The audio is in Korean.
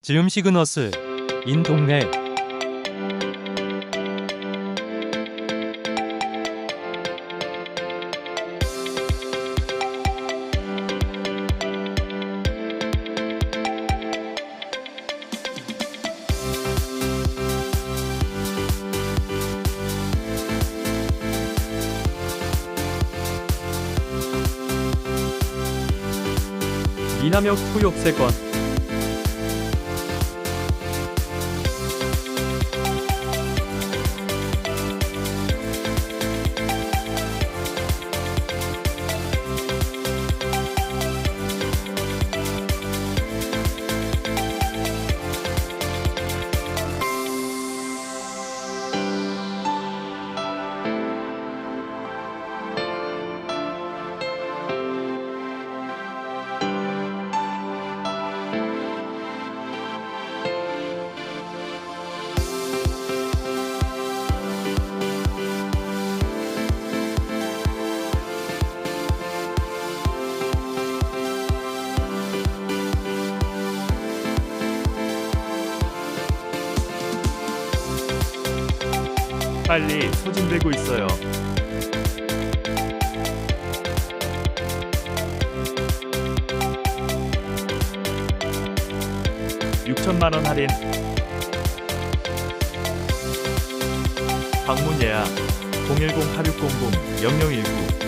지음 시그너스 인 동네. 이남혁 토욕세건 빨리 소진되고 있어요. 육천만원 할인. 방문 예약 010-8600-0019